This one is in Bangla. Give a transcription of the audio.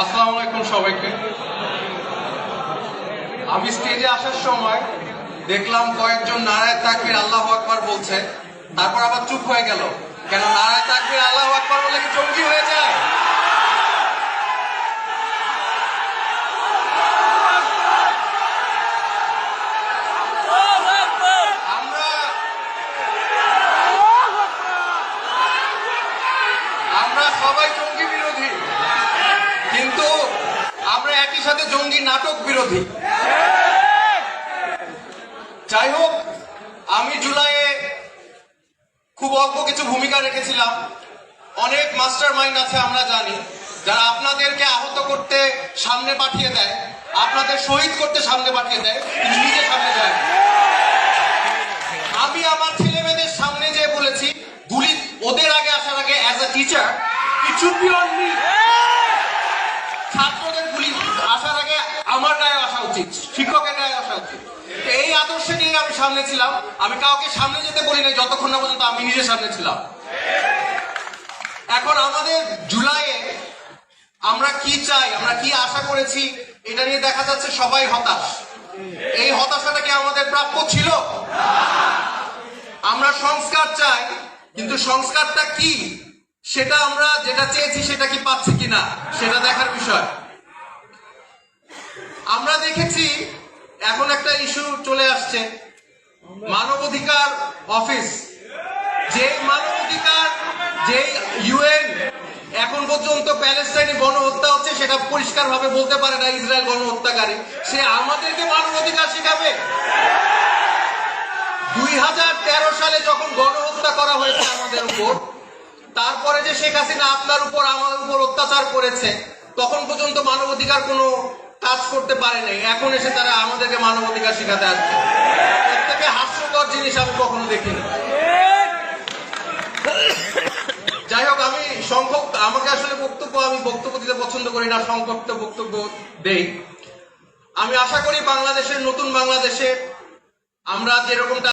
আসসালামু আলাইকুম সবাইকে। আমি স্টেজে আসার সময় দেখলাম কয়েকজন নারায় তাকবির আল্লাহ আকবার বলছে, তারপর আবার চুপ হয়ে গেল। কেন নারায় তাকবির আল্লাহ আকবার বলে কি চমকি হয়ে যায় আমরা আমরা সবাই জঙ্গি বিরোধী কিন্তু আমরা একই সাথে জঙ্গি নাটক বিরোধী। যাই হোক, আমি জুলাইয়ে খুব অল্প কিছু ভূমিকা রেখেছিলাম। অনেক মাস্টার মাইন্ড আছে, আমরা জানি। যারা আপনাদেরকে আহত করতে সামনে পাঠিয়ে দেয়, আপনাদের শহীদ করতে সামনে পাঠিয়ে দেয়, কিন্তু নিজে সামনে যায় আমি আমার ছেলে মেয়েদের সামনে যে বলেছি, গুলি ওদের আগে আসার আগে as a teacher it should be ছাত্রদের গুলি আসার আগে আমার গায়ে আসা উচিত, শিক্ষকের গায়ে আসা উচিত। এই আদর্শে নিয়ে আমি সামনে ছিলাম। আমি কাউকে সামনে যেতে বলি না যতক্ষণ না পর্যন্ত আমি নিজে সামনে ছিলাম। এখন আমাদের জুলাইয়ে আমরা কি চাই, আমরা কি আশা করেছি, এটা নিয়ে দেখা যাচ্ছে সবাই হতাশ। এই হতাশাটা কি আমাদের প্রাপ্য ছিল? আমরা সংস্কার চাই, কিন্তু সংস্কারটা কি? সেটা আমরা যেটা চেয়েছি সেটা কি পাচ্ছি কিনা, সেটা দেখার বিষয়। আমরা দেখেছি এখন একটা ইস্যু চলে আসছে। মানবাধিকার অফিস, যে মানবাধিকার, যে ইউএন এখন পর্যন্ত প্যালেস্টাইনে গণহত্যা হচ্ছে সেটা পরিষ্কার ভাবে বলতে পারে না ইসরায়েল গণহত্যাকারী। সে আমাদেরকে মানবাধিকার শেখাবে। দুই হাজার তেরো সালে যখন গণহত্যা করা হয়েছে আমাদের উপর যে শেখ হাসিনা আপনার উপর, আমার উপর অত্যাচার করেছে, তখন পর্যন্ত মানবাধিকার কোনো কাজ করতে পারে নাই। এখন এসে তারা আমাদেরকে মানবাধিকার শেখাতে আসছে। থেকে হাস্যকর জিনিস আমি কখনো দেখিনি। যাই হোক, আমি সংক্ষিপ্ত আমাকে আসলে বক্তব্য, আমি বক্তব্য দিতে পছন্দ করি না, সংক্ষিপ্ত বক্তব্য দেই। আমি আশা করি বাংলাদেশের, নতুন বাংলাদেশে আমরা যেরকমটা